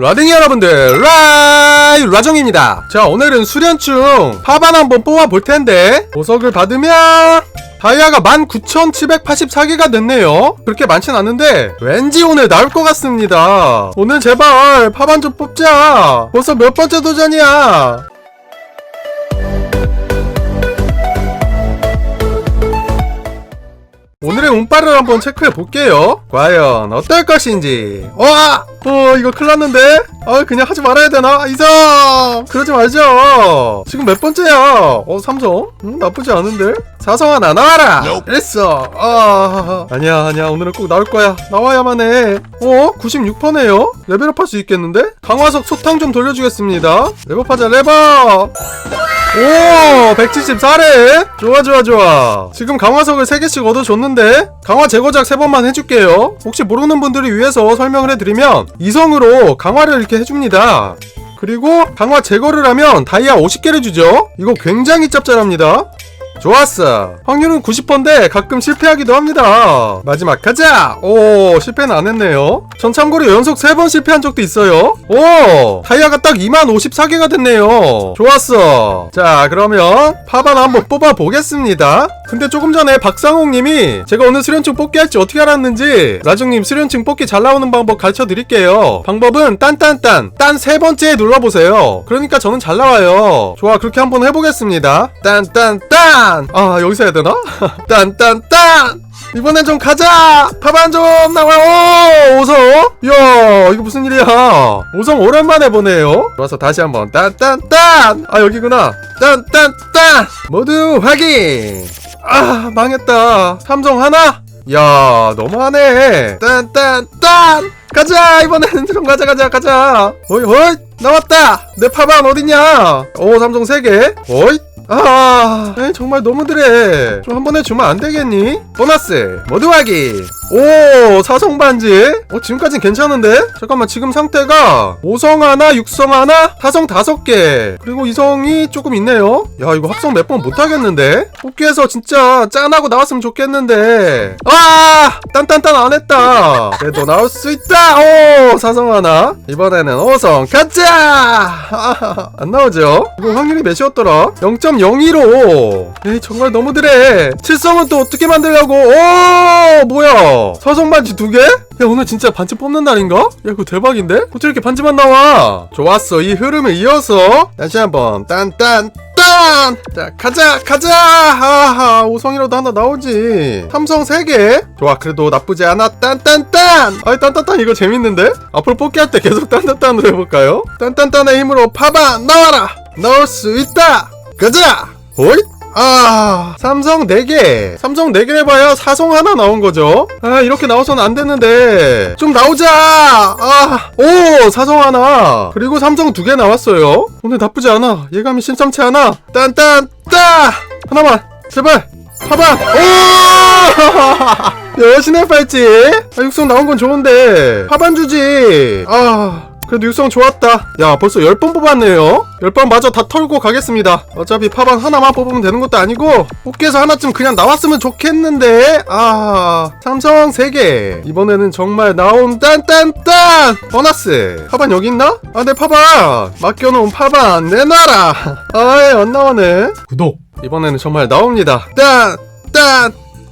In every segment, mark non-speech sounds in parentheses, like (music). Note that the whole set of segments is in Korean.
라딩이 여러분들 라이 라정입니다 자 오늘은 수련충 파반 한번 뽑아볼 텐데 보석을 받으면 다이아가 19,784개가 됐네요 그렇게 많진 않은데 왠지 오늘 나올 것 같습니다 오늘 제발 파반 좀 뽑자 벌써 몇 번째 도전이야 오늘의 운빨을 한번 체크해 볼게요. 과연 어떨 것인지. 와! 어, 이거 큰일 났는데? 아, 그냥 하지 말아야 되나? 이성! 그러지 말죠. 지금 몇 번째야? 어, 삼성? 음, 나쁘지 않은데? 사성아, 나 나와라! 됐어. 아, 아니야, 아니야. 오늘은 꼭 나올 거야. 나와야만 해. 어? 96%네요? 레벨업 할 수 있겠는데? 강화석 소탕 좀 돌려주겠습니다. 레벨업하자, 레벨업! 오 174래 좋아 좋아 좋아 지금 강화석을 3개씩 얻어줬는데 강화 제거작 3번만 해줄게요 혹시 모르는 분들을 위해서 설명을 해드리면 이성으로 강화를 이렇게 해줍니다 그리고 강화 제거를 하면 다이아 50개를 주죠 이거 굉장히 짭짤합니다 좋았어. 확률은 90%인데 가끔 실패하기도 합니다. 마지막 가자! 오, 실패는 안 했네요. 전 참고로 연속 3번 실패한 적도 있어요. 오! 다이아가 딱 2만 54개가 됐네요. 좋았어. 자, 그러면 파반 한번 뽑아보겠습니다. 근데 조금 전에 박상홍님이 제가 오늘 수련충 뽑기 할지 어떻게 알았는지 라중님 수련충 뽑기 잘 나오는 방법 가르쳐 드릴게요. 방법은 딴딴딴 딴 세 번째에 눌러보세요. 그러니까 저는 잘 나와요. 좋아, 그렇게 한번 해보겠습니다. 딴딴딴! 아, 여기서 해야 되나? (laughs) 딴딴딴! 이번엔 좀 가자! 파반 좀 나와! 오! 오성? 이야, 이거 무슨 일이야? 오성 오랜만에 보네요. 좋아서 다시 한번 딴딴딴! 아, 여기구나. 딴딴딴! 모두 확인! 아, 망했다. 삼성 하나? 야, 너무하네. 딴딴딴! 가자! 이번에는 (laughs) 좀 가자, 가자, 가자! 어이, 어이! 나왔다! 내 파반 어딨냐? 오, 삼성 3개. 어이! 아, 에이, 정말 너무들해. 좀한 번에 주면 안 되겠니? 보너스, 모두 하기. 오, 사성 반지. 어, 지금까진 괜찮은데? 잠깐만, 지금 상태가 5성 하나, 6성 하나, 타성 5개. 그리고 이성이 조금 있네요. 야, 이거 합성 몇 번 못하겠는데? 뽑기에서 진짜 짠하고 나왔으면 좋겠는데. 아! 딴딴딴 안 했다. 그래도 나올 수 있다! 오, 사성 하나. 이번에는 5성 가자! 아, 안 나오죠? 이거 확률이 몇이었더라? 0.02로. 에이, 정말 너무들해. 7성은 또 어떻게 만들려고? 오, 뭐야? 서성 반지 두 개? 야, 오늘 진짜 반지 뽑는 날인가? 야, 이거 대박인데? 어떻게 이렇게 반지만 나와? 좋았어. 이 흐름을 이어서 다시 한번 딴딴 딴! 자, 가자, 가자! 하하, 5성이라도 하나 나오지. 삼성 3개? 좋아, 그래도 나쁘지 않아. 딴딴딴! 아이, 딴딴딴 이거 재밌는데? 앞으로 뽑기 할 때 계속 딴딴딴으로 해볼까요? 딴딴딴의 힘으로 파바 나와라! 나올 수 있다! 가자! 호잇! 아, 삼성 4개. 삼성 4개 해봐야 사성 하나 나온 거죠. 아, 이렇게 나와서는 안 됐는데. 좀 나오자! 아, 오, 사성 하나. 그리고 삼성 2개 나왔어요. 오늘 나쁘지 않아. 예감이 심상치 않아. 딴딴, 따! 하나만. 제발. 봐봐. 오! (laughs) 여신의 팔찌. 아, 육성 나온 건 좋은데. 하반 주지. 아. 그래도 육성 좋았다. 야, 벌써 10번 뽑았네요. 10번 마저 다 털고 가겠습니다. 어차피 파반 하나만 뽑으면 되는 것도 아니고, 뽑기에서 하나쯤 그냥 나왔으면 좋겠는데, 아, 삼성 3개. 이번에는 정말 나온 딴딴딴! 보너스! 파반 여기 있나? 아, 내 파반! 맡겨놓은 파반 내놔라! (laughs) 아이, 안 나오네. 구독! 이번에는 정말 나옵니다. 딴! 딴!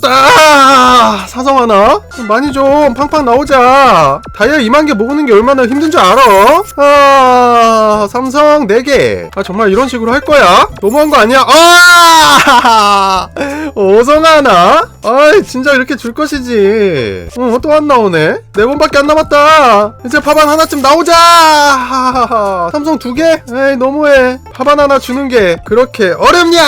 다다다. 아, 사성 하나? 많이 좀 팡팡 나오자. 다이아 2만 개 모으는 게 얼마나 힘든 줄 알아? 아, 삼성 4개. 아, 정말 이런 식으로 할 거야? 너무한 거 아니야? 아! (laughs) 오성 하나? 아이, 진짜 이렇게 줄 것이지. 어, 또 안 나오네? 네 번밖에 안 남았다. 이제 파반 하나쯤 나오자! 하하하. (laughs) 삼성 두 개? 에이, 너무해. 파반 하나 주는 게 그렇게 어렵냐?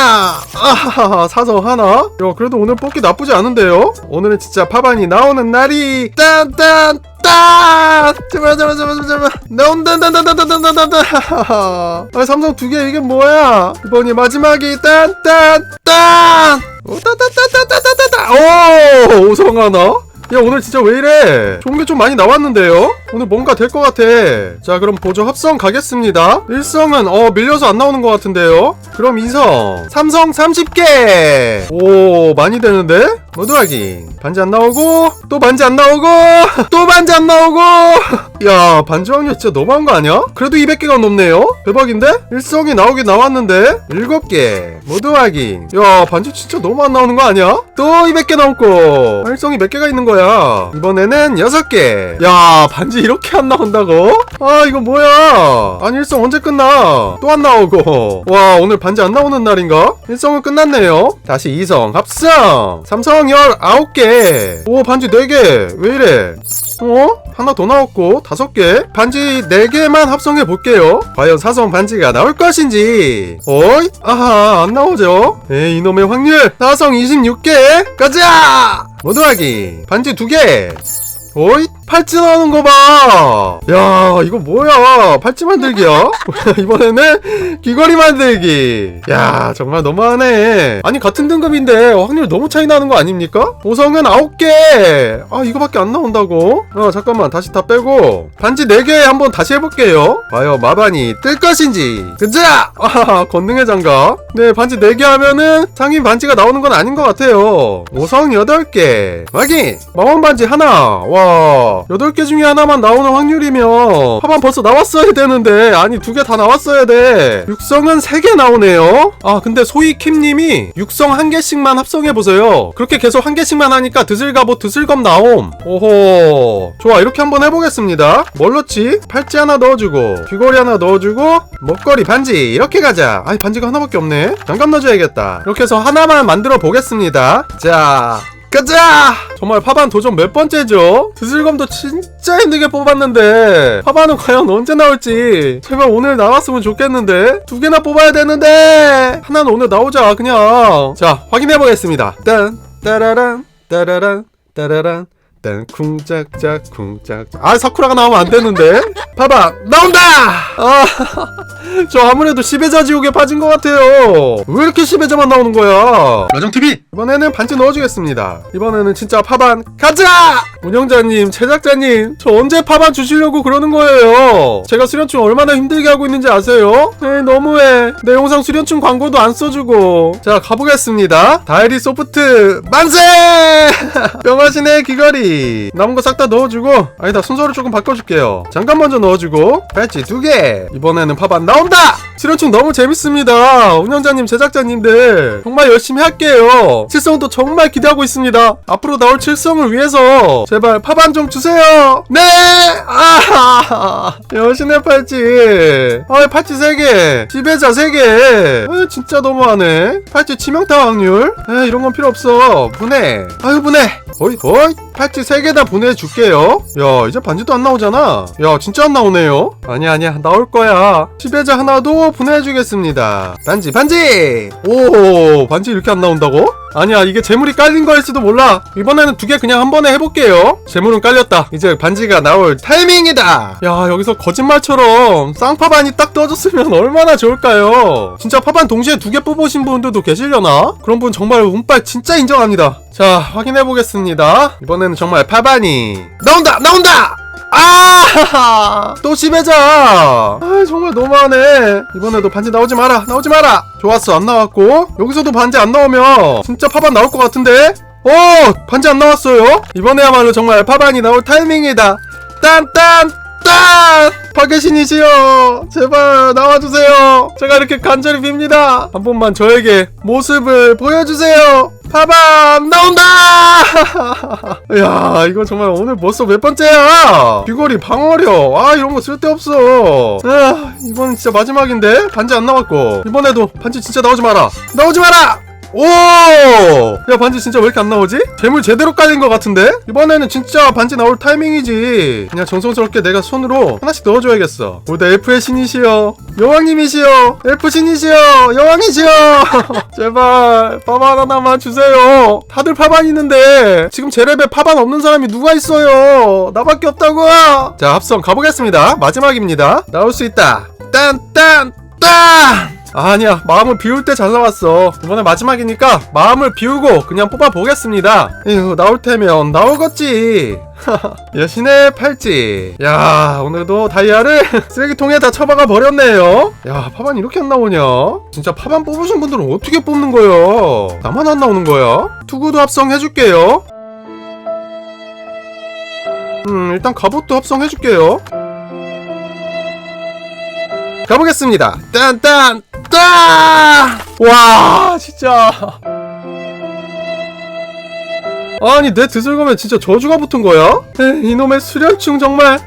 아하하, (laughs) 사성 하나? 야, 그래도 오늘 뽑기 나쁘 지 않은데요? 오늘은 진짜 파반이 나오는 날이 딴딴 딴! 제발 제발 제발 제발 나온다 딴딴딴딴딴딴딴 아 삼성 두 개 이게 뭐야 이번이 마지막이 딴딴 딴 오따따따따따따따 오 오성 하나 야 오늘 진짜 왜 이래 좋은 게 좀 많이 나왔는데요 오늘 뭔가 될 것 같아. 자, 그럼 보조 합성 가겠습니다. 1성은, 어, 밀려서 안 나오는 것 같은데요? 그럼 2성. 3성 30개! 오, 많이 되는데? 모두 확인. 반지 안 나오고, 또 반지 안 나오고, (laughs) 또 반지 안 나오고! (laughs) 야, 반지 확률 진짜 너무한 거 아니야? 그래도 200개가 넘네요? 대박인데? 1성이 나오긴 나왔는데? 7개. 모두 확인. 야, 반지 진짜 너무 안 나오는 거 아니야? 또 200개 넘고. 1성이 몇 개가 있는 거야? 이번에는 6개. 야, 반지 이렇게 안 나온다고? 아, 이거 뭐야? 아니, 1성 언제 끝나? 또 안 나오고. 와, 오늘 반지 안 나오는 날인가? 1성은 끝났네요. 다시 2성 합성. 3성 19개. 오, 반지 4개. 왜 이래? 어? 하나 더 나왔고 다섯 개 반지 네 개만 합성해 볼게요. 과연 사성 반지가 나올 것인지. 어이? 아하 안 나오죠? 에이 이놈의 확률 사성 26개 가자. 모두 하기 반지 두 개. 어이? 팔찌 나오는 거 봐. 야, 이거 뭐야? 팔찌 만들기야? (laughs) 이번에는 귀걸이 만들기. 야, 정말 너무하네. 아니, 같은 등급인데 확률 너무 차이 나는 거 아닙니까? 보성은 9개. 아, 이거밖에 안 나온다고? 어, 잠깐만. 다시 다 빼고. 반지 4개 한번 다시 해볼게요. 과연 마반이 뜰 것인지. 그자! 아, 건능의 장갑. 네, 반지 4개 하면은 상인 반지가 나오는 건 아닌 것 같아요. 보성 8개. 확인! 마원 반지 하나. 와. 8개 중에 하나만 나오는 확률이면 하반 벌써 나왔어야 되는데 아니 두 개 다 나왔어야 돼. 육성은 3개 나오네요. 아 근데 소희킴님이 육성 한 개씩만 합성해보세요. 그렇게 계속 한 개씩만 하니까 드슬가보 드슬검 나옴. 오호. 좋아 이렇게 한번 해보겠습니다. 뭘 넣지? 팔찌 하나 넣어주고 귀걸이 하나 넣어주고 목걸이 반지. 이렇게 가자. 아니 반지가 하나밖에 없네. 장갑 넣어줘야겠다. 이렇게 해서 하나만 만들어 보겠습니다. 자 가자! 정말 파반 도전 몇 번째죠? 드슬검도 진짜 힘들게 뽑았는데 파반은 과연 언제 나올지. 제발 오늘 나왔으면 좋겠는데 두 개나 뽑아야 되는데! 하나는 오늘 나오자 그냥. 자 확인해 보겠습니다. 딴 따라란 따라란 따라란 딴 쿵짝짝 쿵짝 아 사쿠라가 나오면 안 되는데? 파반 나온다! (laughs) 아저 아무래도 10회자 지옥에 빠진 것 같아요. 왜 이렇게 10회자만 나오는 거야? 라정TV! 이번에는 반지 넣어주겠습니다. 이번에는 진짜 파반. 가자 운영자님 제작자님 저 언제 파반 주시려고 그러는 거예요? 제가 수련충 얼마나 힘들게 하고 있는지 아세요? 에이 너무해. 내 영상 수련충 광고도 안 써주고. 자 가보겠습니다. 다이리 소프트 만세! (laughs) 명하신의 귀걸이. 남은 거 싹 다 넣어주고 아니다 순서를 조금 바꿔줄게요. 장갑 먼저 넣어주고 팔찌 두개. 이번에는 파반 나온다! 수련충 너무 재밌습니다. 운영자님 제작자님들 정말 열심히 할게요. 칠성도 정말 기대하고 있습니다. 앞으로 나올 칠성을 위해서 제발 파반 좀 주세요. 네! 아, 여신의 팔찌. 아 팔찌 3개. 지배자 3개. 아, 진짜 너무하네. 팔찌 치명타 확률. 아, 이런 건 필요 없어. 분해. 아유 분해. 어이 어이 팔찌 3개 다 보내줄게요. 야 이제 반지도 안 나오잖아. 야 진짜 안 나오네요. 아니야 아니야 나올 거야. 지배자 하나도 보내주겠습니다. 반지 반지! 오 반지 이렇게 안 나온다고? 아니야 이게 재물이 깔린 거일지도 몰라. 이번에는 두 개 그냥 한 번에 해볼게요 재물은 깔렸다 이제 반지가 나올 타이밍이다 야 여기서 거짓말처럼 쌍파반이 딱 떠졌으면 얼마나 좋을까요 진짜 파반 동시에 두 개 뽑으신 분들도 계시려나? 그런 분 정말 운빨 진짜 인정합니다 자 확인해 보겠습니다 이번에는 정말 파반이 나온다 나온다 아! (laughs) 또 심해자! 아, 정말 너무하네. 이번에도 반지 나오지 마라. 나오지 마라. 좋았어. 안 나왔고. 여기서도 반지 안 나오면 진짜 파반 나올 것 같은데? 어! 반지 안 나왔어요? 이번에야말로 정말 파반이 나올 타이밍이다. 딴딴! 딴! 파괴신이시여! 제발 나와주세요. 제가 이렇게 간절히 빕니다. 한 번만 저에게 모습을 보여주세요. 파반 나온다! (laughs) 야 이거 정말 오늘 벌써 몇 번째야? 귀걸이 방어력 아 이런 거 쓸데없어 아 이번 진짜 마지막인데 반지 안 나왔고 이번에도 반지 진짜 나오지 마라 나오지 마라 오! 야 반지 진짜 왜 이렇게 안 나오지? 재물 제대로 깔린 것 같은데? 이번에는 진짜 반지 나올 타이밍이지. 그냥 정성스럽게 내가 손으로 하나씩 넣어줘야겠어. 오다 엘프의 신이시여. 여왕님이시여. 엘프 신이시여. 여왕이시여. (laughs) 제발 파반 하나만 주세요. 다들 파반 있는데 지금 제 랩에 파반 없는 사람이 누가 있어요? 나밖에 없다고! 자 합성 가보겠습니다. 마지막입니다. 나올 수 있다. 딴딴 딴! 아니야 마음을 비울 때 잘 나왔어 이번에 마지막이니까 마음을 비우고 그냥 뽑아 보겠습니다 이거 나올 테면 나오겠지 (laughs) 여신의 팔찌. 야, 오늘도 다이아를 (laughs) 쓰레기통에 다 처박아 버렸네요. 야, 파반 이렇게 안 나오냐? 진짜 파반 뽑으신 분들은 어떻게 뽑는 거야? 나만 안 나오는 거야? 투구도 합성해줄게요. 음, 일단 갑옷도 합성해줄게요. 가보겠습니다. 딴딴 따! 와, 진짜. 아니 내 드슬검에 진짜 저주가 붙은 거야? 에, 이놈의 수련충 정말